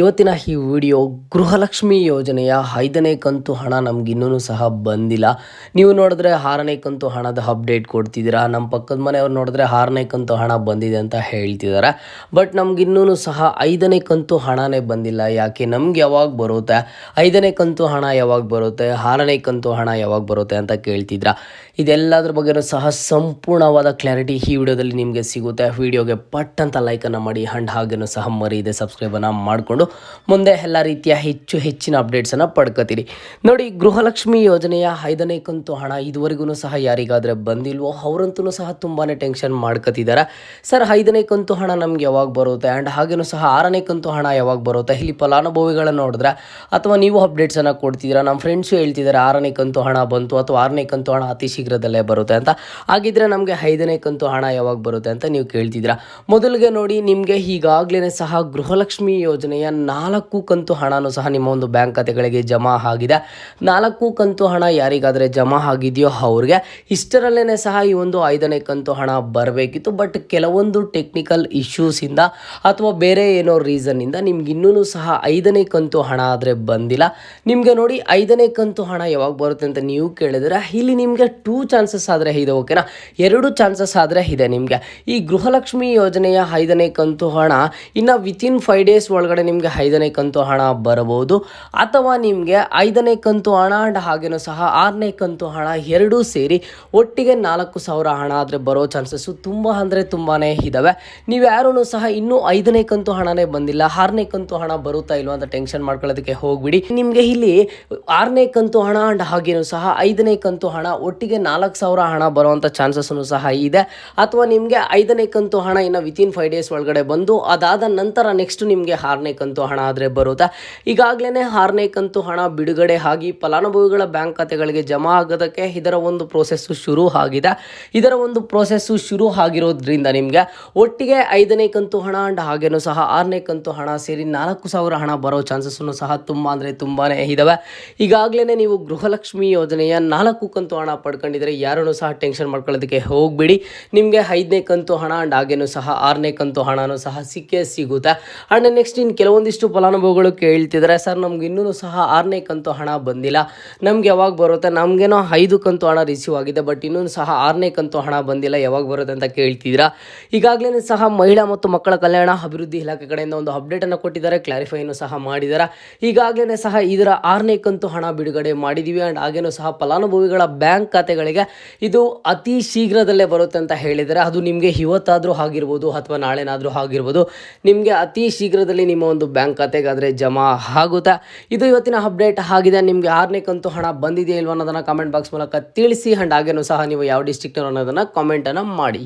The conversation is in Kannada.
ಇವತ್ತಿನ ಈ ವಿಡಿಯೋ ಗೃಹಲಕ್ಷ್ಮಿ ಯೋಜನೆಯ ಐದನೇ ಕಂತು ಹಣ ನಮ್ಗೆ ಇನ್ನೂ ಸಹ ಬಂದಿಲ್ಲ. ನೀವು ನೋಡಿದ್ರೆ ಆರನೇ ಕಂತು ಹಣದ ಅಪ್ಡೇಟ್ ಕೊಡ್ತಿದ್ದೀರಾ. ನಮ್ಮ ಪಕ್ಕದ ಮನೆಯವ್ರು ನೋಡಿದ್ರೆ ಆರನೇ ಕಂತು ಹಣ ಬಂದಿದೆ ಅಂತ ಹೇಳ್ತಿದ್ದಾರೆ. ಬಟ್ ನಮ್ಗೆ ಇನ್ನೂ ಸಹ ಐದನೇ ಕಂತು ಹಣನೇ ಬಂದಿಲ್ಲ. ಯಾಕೆ? ನಮ್ಗೆ ಯಾವಾಗ ಬರುತ್ತೆ? ಐದನೇ ಕಂತು ಹಣ ಯಾವಾಗ ಬರುತ್ತೆ? ಆರನೇ ಕಂತು ಹಣ ಯಾವಾಗ ಬರುತ್ತೆ ಅಂತ ಕೇಳ್ತಿದ್ರ ಇದೆಲ್ಲದ್ರ ಬಗ್ಗೆನೂ ಸಹ ಸಂಪೂರ್ಣವಾದ ಕ್ಲಾರಿಟಿ ಈ ವಿಡಿಯೋದಲ್ಲಿ ನಿಮಗೆ ಸಿಗುತ್ತೆ. ವಿಡಿಯೋಗೆ ಪಟ್ ಅಂತ ಲೈಕನ್ನು ಮಾಡಿ ಹಂಡ್ ಹಾಗೇನೂ ಸಹ ಮರೀದೆ ಸಬ್ಸ್ಕ್ರೈಬನ್ನು ಮಾಡಿಕೊಂಡು ಮುಂದೆ ಎಲ್ಲ ರೀತಿಯ ಹೆಚ್ಚು ಹೆಚ್ಚಿನ ಅಪ್ಡೇಟ್ಸನ್ನು ಪಡ್ಕೋತೀರಿ. ನೋಡಿ, ಗೃಹಲಕ್ಷ್ಮಿ ಯೋಜನೆಯ ಐದನೇ ಕಂತು ಹಣ ಇದುವರೆಗೂ ಸಹ ಯಾರಿಗಾದರೆ ಬಂದಿಲ್ವೋ ಅವರಂತೂ ಸಹ ತುಂಬಾ ಟೆನ್ಷನ್ ಮಾಡ್ಕೋತಿದ್ದಾರೆ ಸರ್, ಐದನೇ ಕಂತು ಹಣ ನಮ್ಗೆ ಯಾವಾಗ ಬರುತ್ತೆ? ಆ್ಯಂಡ್ ಹಾಗೇನೂ ಸಹ ಆರನೇ ಕಂತು ಹಣ ಯಾವಾಗ ಬರುತ್ತೆ? ಇಲ್ಲಿ ಫಲಾನುಭವಿಗಳನ್ನು ನೋಡಿದ್ರೆ? ಅಥವಾ ನೀವು ಅಪ್ಡೇಟ್ಸನ್ನು ಕೊಡ್ತಿದ್ದೀರಾ ನಮ್ಮ ಫ್ರೆಂಡ್ಸು ಹೇಳ್ತಿದ್ದಾರೆ ಆರನೇ ಕಂತು ಹಣ ಬಂತು ಅಥವಾ ಆರನೇ ಕಂತು ಹಣ ಅತಿ ಶೀಘ್ರದಲ್ಲೇ ಬರುತ್ತೆ ಅಂತ. ಹಾಗಿದ್ರೆ ನಮಗೆ ಐದನೇ ಕಂತು ಹಣ ಯಾವಾಗ ಬರುತ್ತೆ ಅಂತ ನೀವು ಕೇಳ್ತಿದ್ದೀರಾ ಮೊದಲಿಗೆ ನೋಡಿ, ನಿಮಗೆ ಈಗಾಗಲೇ ಸಹ ಗೃಹಲಕ್ಷ್ಮಿ ಯೋಜನೆಯ ನಾಲ್ಕು ಕಂತು ಹಣನೂ ಸಹ ನಿಮ್ಮ ಒಂದು ಬ್ಯಾಂಕ್ ಖಾತೆಗಳಿಗೆ ಜಮಾ ಆಗಿದೆ. ನಾಲ್ಕು ಕಂತು ಹಣ ಯಾರಿಗಾದರೆ ಜಮಾ ಆಗಿದೆಯೋ ಅವ್ರಿಗೆ ಇಷ್ಟರಲ್ಲೇ ಸಹ ಈ ಒಂದು ಐದನೇ ಕಂತು ಹಣ ಬರಬೇಕಿತ್ತು. ಬಟ್ ಕೆಲವೊಂದು ಟೆಕ್ನಿಕಲ್ ಇಶ್ಯೂಸಿಂದ ಅಥವಾ ಬೇರೆ ಏನೋ ರೀಸನ್ನಿಂದ ನಿಮ್ಗೆ ಇನ್ನೂ ಸಹ ಐದನೇ ಕಂತು ಹಣ ಆದರೆ ಬಂದಿಲ್ಲ. ನಿಮಗೆ ನೋಡಿ ಐದನೇ ಕಂತು ಹಣ ಯಾವಾಗ ಬರುತ್ತೆ ಅಂತ ನೀವು ಕೇಳಿದ್ರೆ ಇಲ್ಲಿ ನಿಮಗೆ ಟೂ ಚಾನ್ಸಸ್ ಆದರೆ ಇದೆ ಓಕೆನಾ ಎರಡು ಚಾನ್ಸಸ್ ಆದರೆ ಇದೆ ನಿಮಗೆ. ಈ ಗೃಹಲಕ್ಷ್ಮಿ ಯೋಜನೆಯ ಐದನೇ ಕಂತು ಹಣ ಇನ್ನು ವಿತಿನ್ ಫೈವ್ ಡೇಸ್ ಒಳಗಡೆ ನಿಮಗೆ ಐದನೇ ಕಂತು ಹಣ ಬರಬಹುದು ಅಥವಾ ನಿಮಗೆ ಐದನೇ ಕಂತು ಹಣ ಆ್ಯಂಡ್ ಹಾಗೇನೂ ಸಹ ಆರನೇ ಕಂತು ಹಣ ಎರಡೂ ಸೇರಿ ಒಟ್ಟಿಗೆ ನಾಲ್ಕು ಸಾವಿರ ಹಣ ಆದರೆ ಬರೋ ಚಾನ್ಸಸ್ಸು ತುಂಬ ಅಂದರೆ ತುಂಬಾ ಇದ್ದಾವೆ ನೀವು ಯಾರೂ ಸಹ ಇನ್ನೂ ಐದನೇ ಕಂತು ಹಣನೇ ಬಂದಿಲ್ಲ, ಆರನೇ ಕಂತು ಹಣ ಬರುತ್ತಾ ಇಲ್ವಾ ಅಂತ ಟೆನ್ಷನ್ ಮಾಡ್ಕೊಳ್ಳೋದಕ್ಕೆ ಹೋಗ್ಬಿಡಿ. ನಿಮಗೆ ಇಲ್ಲಿ ಆರನೇ ಕಂತು ಹಣ ಆ್ಯಂಡ್ ಹಾಗೇನೂ ಸಹ ಐದನೇ ಕಂತು ಹಣ ಒಟ್ಟಿಗೆ ನಾಲ್ಕು ಸಾವಿರ ಹಣ ಬರುವಂಥ ಚಾನ್ಸಸ್ಸೂ ಸಹ ಇದೆ. ಅಥವಾ ನಿಮಗೆ ಐದನೇ ಕಂತು ಹಣ ಇನ್ನು ವಿತಿನ್ ಫೈವ್ ಡೇಸ್ ಒಳಗಡೆ ಬಂದು ಅದಾದ ನಂತರ ನೆಕ್ಸ್ಟ್ ನಿಮಗೆ ಆರನೇ ಕಂತು ಹಣ ಆದರೆ ಬರುತ್ತಾ? ಈಗಾಗಲೇ ಆರನೇ ಕಂತು ಹಣ ಬಿಡುಗಡೆ ಆಗಿ ಫಲಾನುಭವಿಗಳ ಬ್ಯಾಂಕ್ ಖಾತೆಗಳಿಗೆ ಜಮಾ ಆಗೋದಕ್ಕೆ ಇದರ ಒಂದು ಪ್ರೊಸೆಸ್ಸು ಶುರು ಆಗಿದೆ. ಇದರ ಒಂದು ಪ್ರೋಸೆಸ್ಸು ಶುರು ಆಗಿರೋದ್ರಿಂದ ನಿಮಗೆ ಒಟ್ಟಿಗೆ ಐದನೇ ಕಂತು ಹಣ ಆ್ಯಂಡ್ ಹಾಗೇನೂ ಸಹ ಆರನೇ ಕಂತು ಹಣ ಸೇರಿ ನಾಲ್ಕು ಸಾವಿರ ಹಣ ಬರೋ ಚಾನ್ಸಸ್ಸನ್ನು ಸಹ ತುಂಬ ಅಂದರೆ ತುಂಬಾ ಇದಾವೆ. ಈಗಾಗಲೇ ನೀವು ಗೃಹಲಕ್ಷ್ಮಿ ಯೋಜನೆಯ ನಾಲ್ಕು ಕಂತು ಹಣ ಪಡ್ಕೊಂಡಿದ್ರೆ ಯಾರನ್ನು ಸಹ ಟೆನ್ಷನ್ ಮಾಡ್ಕೊಳ್ಳೋದಕ್ಕೆ ಹೋಗಬೇಡಿ. ನಿಮಗೆ ಐದನೇ ಕಂತು ಹಣ ಆ್ಯಂಡ್ ಹಾಗೇನೂ ಸಹ ಆರನೇ ಕಂತು ಹಣನೂ ಸಹ ಸಿಕ್ಕೇ ಸಿಗುತ್ತೆ. ಆ್ಯಂಡ್ ನೆಕ್ಸ್ಟ್ ಇನ್ನು ಕೆಲವೊಂದಿಷ್ಟು ಫಲಾನುಭವಿಗಳು ಕೇಳ್ತಿದ್ದಾರೆ. ಸರ್, ನಮ್ಗೆ ಇನ್ನೂ ಸಹ ಆರನೇ ಕಂತು ಹಣ ಬಂದಿಲ್ಲ. ನಮ್ಗೆ ಯಾವಾಗ ಬರುತ್ತೆ? ನಮಗೇನೋ ಐದು ಕಂತು ಹಣ ರಿಸೀವ್ ಆಗಿದೆ ಬಟ್ ಇನ್ನೂ ಸಹ ಆರನೇ ಕಂತು ಹಣ ಬಂದಿಲ್ಲ. ಯಾವಾಗ ಬರುತ್ತೆ ಅಂತ ಕೇಳ್ತಿದ್ದೀರಾ? ಈಗಾಗಲೇ ಸಹ ಮಹಿಳಾ ಮತ್ತು ಮಕ್ಕಳ ಕಲ್ಯಾಣ ಅಭಿವೃದ್ಧಿ ಇಲಾಖೆ ಕಡೆಯಿಂದ ಒಂದು ಅಪ್ಡೇಟನ್ನು ಕೊಟ್ಟಿದ್ದಾರೆ. ಕ್ಲಾರಿಫೈನು ಸಹ ಮಾಡಿದ್ದಾರೆ. ಈಗಾಗಲೇ ಸಹ ಇದರ ಆರನೇ ಕಂತು ಹಣ ಬಿಡುಗಡೆ ಮಾಡಿದ್ದೀವಿ. ಆ್ಯಂಡ್ ಹಾಗೇನೂ ಸಹ ಫಲಾನುಭವಿಗಳ ಬ್ಯಾಂಕ್ ಖಾತೆಗಳಿಗೆ ಇದು ಅತಿ ಶೀಘ್ರದಲ್ಲೇ ಬರುತ್ತೆ ಅಂತ ಹೇಳಿದರೆ ಅದು ನಿಮಗೆ ಇವತ್ತಾದರೂ ಆಗಿರ್ಬೋದು ಅಥವಾ ನಾಳೆನಾದರೂ ಆಗಿರ್ಬೋದು. ನಿಮಗೆ ಅತಿ ಶೀಘ್ರದಲ್ಲಿ ನಿಮ್ಮ ಒಂದು ಬ್ಯಾಂಕ್ ಖಾತೆಗಾದರೆ ಜಮಾ ಆಗುತ್ತಾ? ಇದು ಇವತ್ತಿನ ಅಪ್ಡೇಟ್ ಆಗಿದೆ. ನಿಮಗೆ ಆರನೇ ಕಂತು ಹಣ ಬಂದಿದೆಯಾ ಇಲ್ವಾ ಅನ್ನೋದನ್ನು ಕಾಮೆಂಟ್ ಬಾಕ್ಸ್ ಮೂಲಕ ತಿಳಿಸಿ. ಆ್ಯಂಡ್ ಹಾಗೇನೂ ಸಹ ನೀವು ಯಾವ ಡಿಸ್ಟ್ರಿಕ್ಟರ್ ಅನ್ನೋದನ್ನು ಕಾಮೆಂಟನ್ನು ಮಾಡಿ.